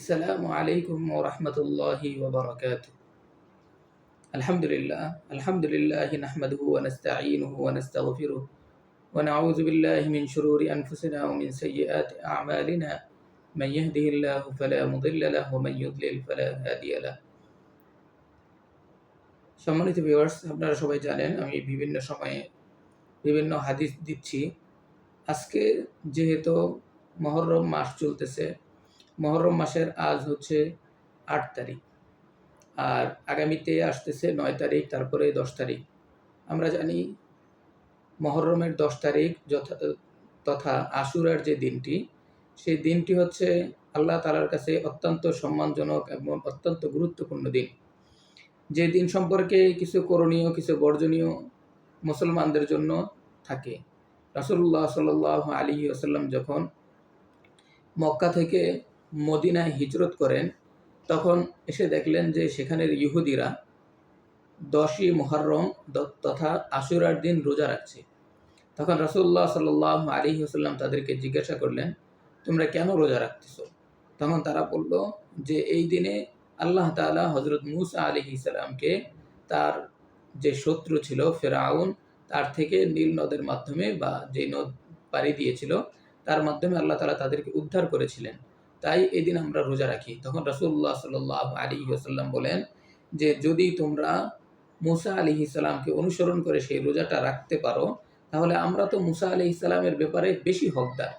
السلام عليكم ورحمة الله وبركاته الحمد لله الحمد لله نحمده ونستعينه ونستغفره ونعوذ بالله من شرور أنفسنا ومن سيئات أعمالنا من يهده الله فلا مضل له ومن يضلل فلا هادي له সম্মানিত ভিউয়ার্স আপনারা সবাই জানেন আমি বিভিন্ন সময়ে বিভিন্ন হাদিস দিচ্ছি আজকে যেহেতু মহরম মাস চলতেছে মহরম মাসের আজ হচ্ছে আট তারিখ। আর আগামীতে আসতেছে নয় তারিখ, তারপরে দশ তারিখ। আমরা জানি মহরমের দশ তারিখ যথা, তথা আশুরার যে দিনটি, সেই দিনটি হচ্ছে আল্লাহ তালার কাছে অত্যন্ত সম্মানজনক এবং অত্যন্ত গুরুত্বপূর্ণ দিন। যে দিন সম্পর্কে কিছু করণীয়, কিছু বর্জনীয় মুসলমানদের জন্য থাকে। রাসুল্লাহ সাল আলী আসাল্লাম যখন মক্কা থেকে মদিনায় হিজরত করেন, তখন এসে দেখলেন যে সেখানের ইহুদিরা দশই মহরম তথা আশুরার দিন রোজা রাখছে। তখন রাসুল্লাহ সাল আলী আসাল্লাম তাদেরকে জিজ্ঞাসা করলেন, তোমরা কেন রোজা রাখতেছ? তখন তারা বলল যে, এই দিনে আল্লাহ তালা হজরত মুসা আলী ইসালামকে তার যে শত্রু ছিল ফেরাউন, তার থেকে নীল নদের মাধ্যমে বা যে নদ পাড়ি দিয়েছিল, তার মাধ্যমে আল্লাহ তালা তাদেরকে উদ্ধার করেছিলেন। তাই এদিন আমরা রোজা রাখি। তখন রাসুল্লাহ সাল আলী আসাল্লাম বলেন যে, যদি তোমরা মুসা আলি ইসালামকে অনুসরণ করে সেই রোজাটা রাখতে পারো, তাহলে আমরা তো মুসা আলি ইসলামের ব্যাপারে বেশি হকদার।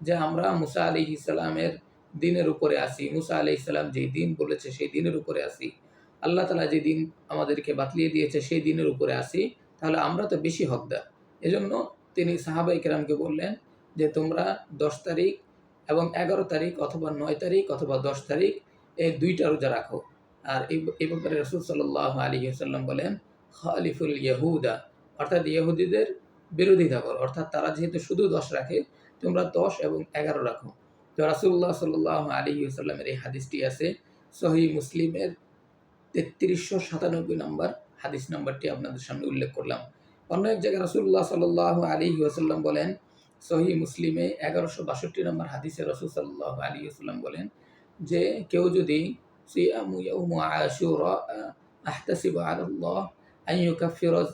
যে, আমরা মুসা আলি ইসলামের দিনের উপরে আসি মুসা আলি ইসলাম যেই দিন বলেছে সেই দিনের উপরে আসি আল্লাহ তালা যে দিন আমাদেরকে বাতলিয়ে দিয়েছে সেই দিনের উপরে আসি তাহলে আমরা তো বেশি হকদার। এজন্য তিনি সাহাবাই কেরামকে বললেন যে, তোমরা দশ তারিখ এবং এগারো তারিখ অথবা নয় তারিখ অথবা দশ তারিখ এই দুইটা রোজা রাখো। আর এই ব্যাপারে রসুল সাল্লাহ আলী সাল্লাম বলেন, খালিফুল ইয়াহুদা, অর্থাৎ ইহুদিদের বিরোধিতা করো। অর্থাৎ তারা যেহেতু শুধু দশ রাখে, তোমরা দশ এবং এগারো রাখো। তো রাসুল্লাহ সাল্লাহ আলী সাল্লামের এই হাদিসটি আছে সহি মুসলিমের তেত্রিশশো সাতানব্বই নম্বর হাদিস নাম্বারটি আপনাদের সামনে উল্লেখ করলাম। অন্য এক জায়গায় রাসুল্লাহ সাল্লাহ আলী ওসাল্লাম বলেন সহি মুসলিমে এগারোশো বাষট্টি নম্বর হাদিসে রসুল সাল্লাহ আলী সাল্লাম বলেন যে কেউ যদি সিয়ামু ইয়াউমু আশুরা আহতাসিব আলাল্লাহ আন ইউকাফিরাজ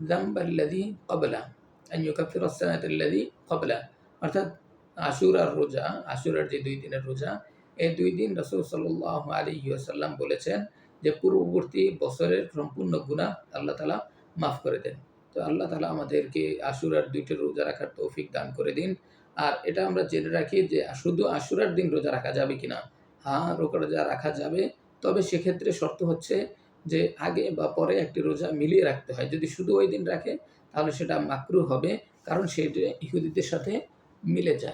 ذنب الذي قبله أن يكفر السنة الذي قبله অর্থাৎ আশুরার রোজা আশুরার যে দুই দিনের রোজা এই দুই দিন রসুল সাল্লাহ আলী সাল্লাম বলেছেন যে পূর্ববর্তী বছরের সম্পূর্ণ গুণা আল্লাহ তালা মাফ করে দেন তো আল্লাহ তালা আমাদেরকে আশুরার দুইটা রোজা রাখার তৌফিক দান করে দিন। আর এটা আমরা জেনে রাখি যে শুধু আশুরার দিন রোজা রাখা যাবে কি কিনা। হ্যাঁ রোজা রাখা যাবে। তবে সেক্ষেত্রে শর্ত হচ্ছে যে আগে বা পরে একটি রোজা মিলিয়ে রাখতে হয়। যদি শুধু ওই দিন রাখে, তাহলে সেটা মাকরু হবে। কারণ সেটা ইহুদিদের সাথে মিলে যায়।